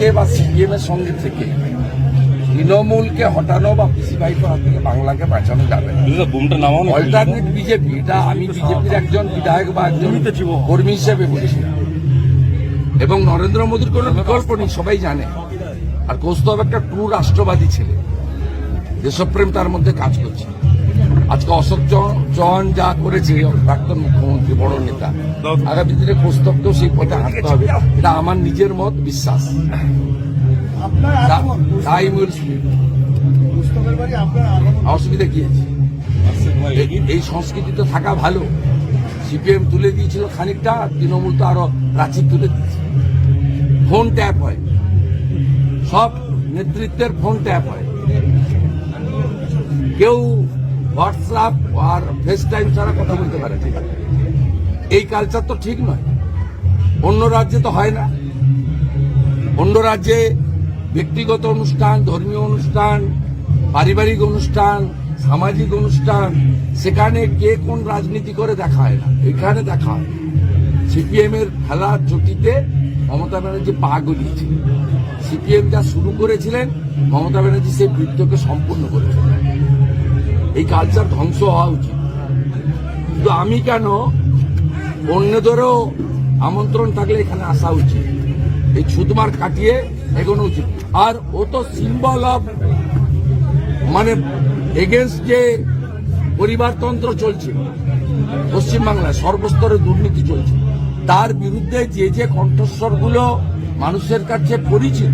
কে বা সিপিএম এর সঙ্গে থেকে তৃণমূলকে হটানো বা পিসিবাই করা থেকে বাংলাকে বাঁচানো যাবে না। দিদা বুমটা নামাও না অল্টারনেট বিজেপি এটা আমি বিজেপির একজন বিধায়ক বা একজন কর্মী হিসেবে বলছি। এবং নরেন্দ্র মোদীর কোনো বিকল্প নেই সবাই জানে। আর কৌস্তব একটা ট্রু রাষ্ট্রবাদী ছেলে। দেশপ্রেম তার মধ্যে কাজ করছে। আজকে অশোক চৌহান যা করেছে প্রাক্তন মুখ্যমন্ত্রী বড় নেতা আগামী দিনে কৌস্তবকেও সেই পথে হাঁটতে হবে। এটা আমার নিজের মত বিশ্বাস। অসুবিধা কি আছে? এই- এই সংস্কৃতি তো থাকা ভালো। সিপিএম তুলে দিয়েছিল খানিকটা তৃণমূল তো আরও প্রাচীর তুলে দিয়েছে। ফোন ট্যাপ হয়। সব নেতৃত্বের ফোন ট্যাপ হয়। কেউ হোয়াটসঅ্যাপ আর ফেস টাইম ছাড়া কথা বলতে পারে না। এই কালচার তো ঠিক নয়। অন্য রাজ্যে তো হয় না। অন্য রাজ্যে ব্যক্তিগত অনুষ্ঠান, ধর্মীয় অনুষ্ঠান, পারিবারিক অনুষ্ঠান, সামাজিক অনুষ্ঠান, সেখানে কে কোন রাজনীতি করে দেখা হয় না। এখানে দেখা হয় সিপিএম এর খেলার চটিতে মমতা ব্যানার্জি পা গলিয়েছে সিপিএম যা শুরু করেছিলেন, মমতা ব্যানার্জি সেই বৃত্তকে সম্পূর্ণ করেছিলেন। এই কালচার ধ্বংস হওয়া উচিত। কিন্তু আমি কেন অন্যদেরও আমন্ত্রণ থাকলে এখানে আসা উচিত? এই ছুতমার কাটিয়ে এগোনো উচিত। আর ও তো সিম্বল অফ মানে এগেনস্ট যে পরিবারতন্ত্র চলছে, পশ্চিমবাংলায় সর্বস্তরে দুর্নীতি চলছে, তার বিরুদ্ধে যে যে কণ্ঠস্বরগুলো মানুষের কাছে পরিচিত,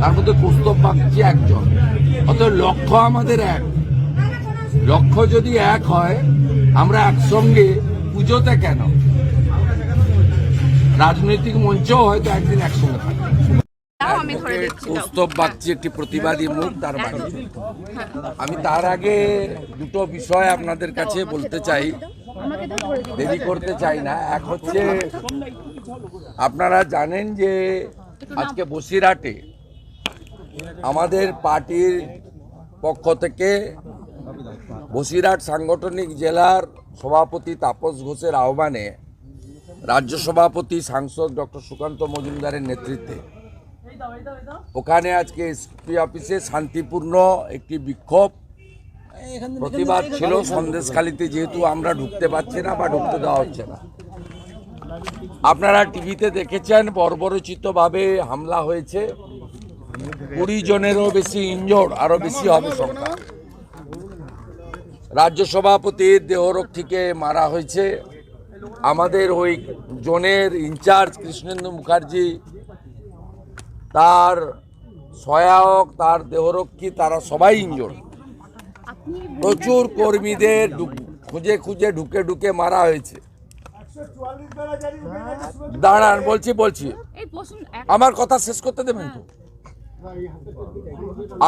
তার মধ্যে কৌস্তব বাগচি একজন। অতএব লক্ষ্য আমাদের এক। লক্ষ্য যদি এক হয় আমরা একসঙ্গে পুজোতে কেন? রাজনৈতিক মঞ্চেও হয়তো একদিন একসঙ্গে থাকবে। দাও, আমি ধরে দিচ্ছি দাও। কৌস্তব বাগচি একটি প্রতিবাদী মুখ তার বাড়ি। আমি তার আগে দুটো বিষয় আপনাদের কাছে বলতে চাই। দেরি করতে চাই না। এক হচ্ছে আপনারা জানেন যে আজকে বসিরহাটে আমাদের পার্টির পক্ষ থেকে বসিরহাট সাংগঠনিক জেলার সভাপতি তাপস ঘোষের আহ্বানে রাজ্য সভাপতি সাংসদ ডক্টর সুকান্ত মজুমদারের নেতৃত্বে। ওখানে আজকে এসপি অফিসে শান্তিপূর্ণ একটি বিক্ষোভ প্রতিবাদ ছিল। সন্দেশখালিতে যেহেতু আমরা ঢুকতে পারছি না বা ঢুকতে দেওয়া হচ্ছে না। আপনারা টিভিতে দেখেছেন, বর্বরচিতভাবে হামলা হয়েছে। কুড়ি জনেরও বেশি ইনজোর্ড আরও বেশি হবে সংখ্যা। রাজ্য সভাপতির দেহরক্ষীকে মারা হয়েছে। আমাদের ওই জোনের ইনচার্জ কৃষ্ণেন্দু মুখার্জি তার সহায়ক তার দেহরক্ষী তারা সবাই ইঞ্জোর প্রচুর কর্মীদের খুঁজে খুঁজে ঢুকে ঢুকে মারা হয়েছে। দাঁড়ান বলছি বলছি। আমার কথা শেষ করতে দেবেন তো?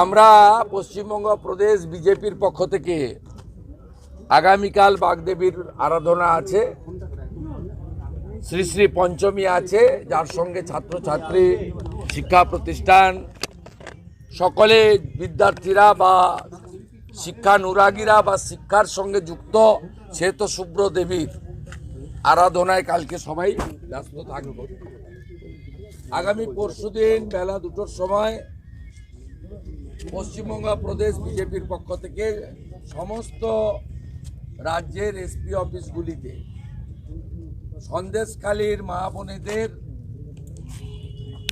আমরা পশ্চিমবঙ্গ প্রদেশ বিজেপির পক্ষ থেকে আগামীকাল বাগদেবীর আরাধনা আছে, শ্রী শ্রী পঞ্চমী আছে, যার সঙ্গে ছাত্রছাত্রী শিক্ষা প্রতিষ্ঠান, সকলে বিদ্যার্থীরা বা শিক্ষানুরাগীরা বা শিক্ষার সঙ্গে যুক্ত, সে তো শুভ্র দেবীর আরাধনায় কালকে সবাই ব্যস্ত থাকবে। আগামী পরশুদিন বেলা দুটোর সময় পশ্চিমবঙ্গ প্রদেশ বিজেপির পক্ষ থেকে সমস্ত রাজ্যের এসপি অফিসগুলিতে সন্দেশখালীর মা বোনেদের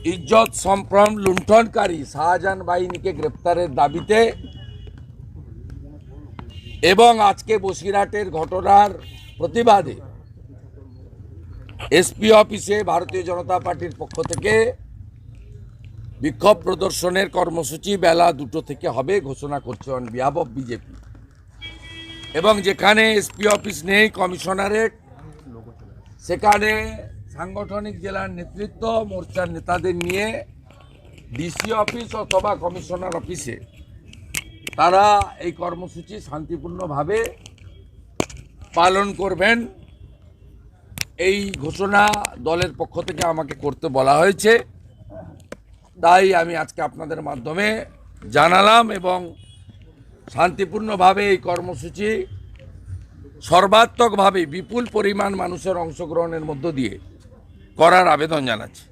ইজ্জত সম্ভ্রম লুণ্ঠনকারী শাহজাহান বাহিনীকে গ্রেপ্তারের দাবিতে এবং আজকে বসিরহাটের ঘটনার প্রতিবাদে এসপি অফিসে ভারতীয় জনতা পার্টির পক্ষ থেকে বিক্ষোভ প্রদর্শনের কর্মসূচি বেলা দুটো থেকে হবে, ঘোষণা করছে অন বিহাব অফ বিজেপি এবং যেখানে এসপি অফিস নেই, কমিশনারেট, সেখানে সাংগঠনিক জেলার নেতৃত্ব, মোর্চার নেতাদের নিয়ে ডিসি অফিস অথবা কমিশনার অফিসে তারা এই কর্মসূচি শান্তিপূর্ণভাবে পালন করবেন। এই ঘোষণা দলের পক্ষ থেকে আমাকে করতে বলা হয়েছে। তাই আমি আজকে আপনাদের মাধ্যমে জানালাম এবং শান্তিপূর্ণভাবে এই কর্মসূচি সর্বাত্মকভাবে বিপুল পরিমাণ মানুষের অংশগ্রহণের মধ্য দিয়ে করার আবেদন জানাচ্ছি।